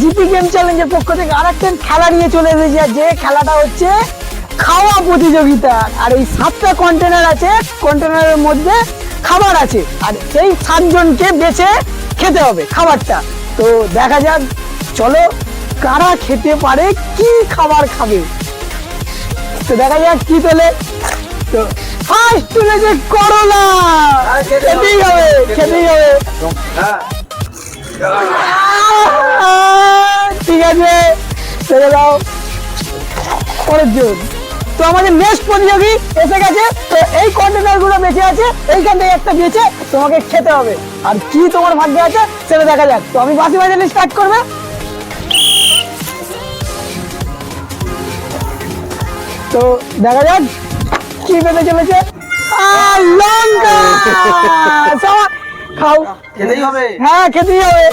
GP game চ্যালেঞ্জের পক্ষ থেকে আরেকটা খেলা নিয়ে চলে এসেছি আর যে খেলাটা হচ্ছে খাওয়া প্রতিযোগিতা। আর এই সাতটা কন্টেনার আছে কন্টেনারের মধ্যে খাবার আছে। আর সেই সাতজনকে বেছে খেতে হবে খাবারটা। তো দেখা যাক চলো কারা খেতে পারে কি খাবার খাবে? তো দেখা যাক কি পেলে। তো ফার্স্ট তুলেছে করলা। খেতেই হবে খেতেই হবে। আহ, ঠিক আছে। ছেড়ে দাও। পরের জন তো আমাদের নেক্সট প্রতিযোগী এসে গেছে। তো এই কন্টেনারগুলো বেঁচে আছে, এইখান থেকে একটা বেঁচে তোমাকে খেতে হবে। আর কি তোমার ভাগ্যে আছে, সেটা দেখা যাক। তো আমি বাসি বাজালে স্টার্ট করবে। তো দেখা যাক কি পেতে চলেছে। খাও। হ্যাঁ খেতেই হবে।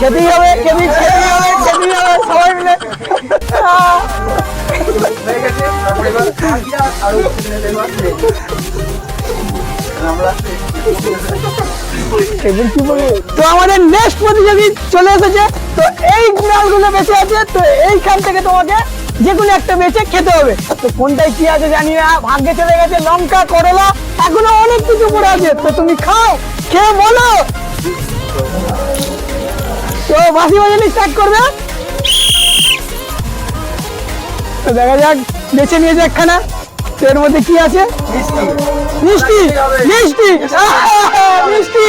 খেতেই হবে খেতেই খেতেই খেতেই সবাই মিলে? তো আমাদের নেক্সট প্রতিযোগী চলে এসেছে। তো এই গুলো বেঁচে আছে তো এইখান থেকে তোমাকে যে কোনো একটা বেঁচে খেতে হবে। তো কোনটায় কি আছে জানি না ভাগ্যে চলে গেছে লঙ্কা করলা এখনও অনেক কিছু পড়ে আছে। তো তুমি খাও। খেয়ে বলো। তো বাসি বাজালে স্টার্ট করবে? দেখা যাক, বেছে নিয়েছে একখানা। তো এর মধ্যে কি আছে? মিষ্টি। মিষ্টি। মিষ্টি।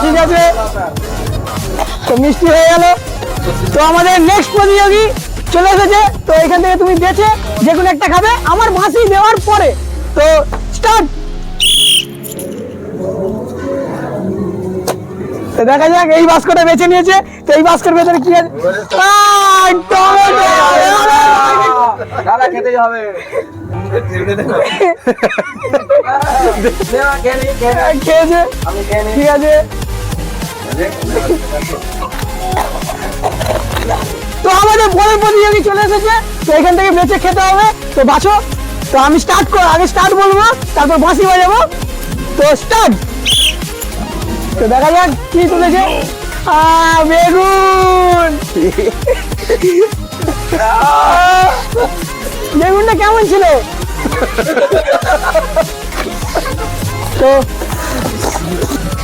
ঠিক আছে। তো মিষ্টি হয়ে গেল। তো আমাদের নেক্সট প্রতিযোগী চলে এসেছে। তো এখান থেকে তুমি বেছে যে একটা খাবে। আমার ভাসি দেওয়ার পরে। তো স্টার্ট তো দেখা যাক এই বাস্কটা বেছে নিয়েছে। তো এই বাস্কের ভেতরে কি আছে? দাদা হবে। খেয়েছে। আমি ঠিক আছে। তো আমাদের পরের প্রতিযোগী চলে এসেছে। তো এখান থেকে বেঁচে খেতে হবে। তো বাছো তো আমি স্টার্ট কর আগে স্টার্ট বলব তারপর বাঁশি বাজাবো। তো স্টার্ট তো দেখা যাক কি তুলেছে। বেগুন। বেগুনটা কেমন ছিল? তো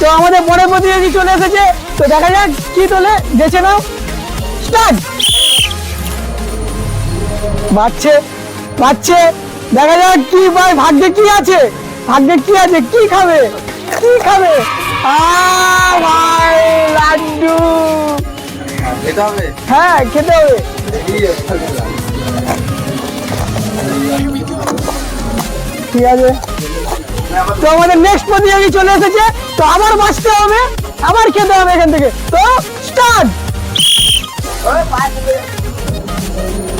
তো আমাদের পরের প্রতিযোগী চলে এসেছে। তো দেখা যাক কি তোলে বেছে নাও। স্টার্ট। বাচ্চে বাচ্চে দেখা যাক কি ভাই ভাগ্যে কি আছে? ভাগ্যে কি আছে? কি খাবে? কি খাবে? লাড্ডু হ্যাঁ খেতে হবে ঠিক আছে তো নেক্সট চলে এসেছে তো আবার বাঁচতে হবে আবার খেতে হবে এখান থেকে তো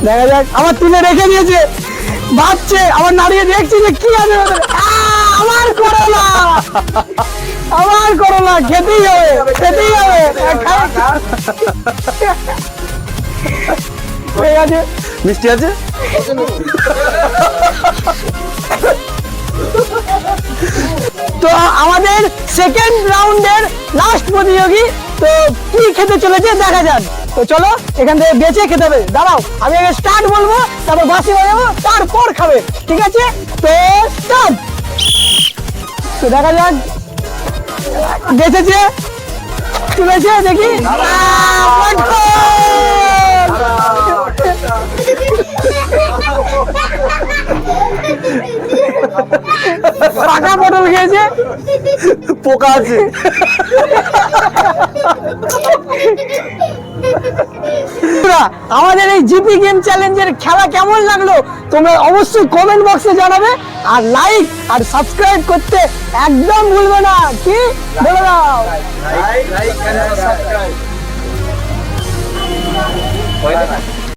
দেখা যাক আমার তুলে রেখে দিয়েছে ভাবছে আমার নাড়িয়ে দেখছি যে কি আছে ওদের। আহ, করলা আমার করলা খেতেই হবে খেতেই হবে। ঠিক আছে? মিষ্টি আছে? তো আমাদের সেকেন্ড রাউন্ডের লাস্ট প্রতিযোগী তো কি খেতে চলেছে দেখা যাক। তো চলো এখান থেকে বেঁচে খেতে হবে। দাঁড়াও আমি আগে স্টার্ট বলব তারপর বাসি বাজাবো তারপর খাবে। ঠিক আছে? তো স্টার্ট তো দেখা যাক বেঁচেছে তুলেছে দেখি! পাকা পটল খেয়েছে? পোকা আছে। আমাদের এই জিপি গেম চ্যালেঞ্জের খেলা কেমন লাগল তোমরা অবশ্যই কমেন্ট বক্সে জানাবে আর লাইক আর সাবস্ক্রাইব করতে একদম ভুলবে না। কি? বলে দাও। Like like subscribe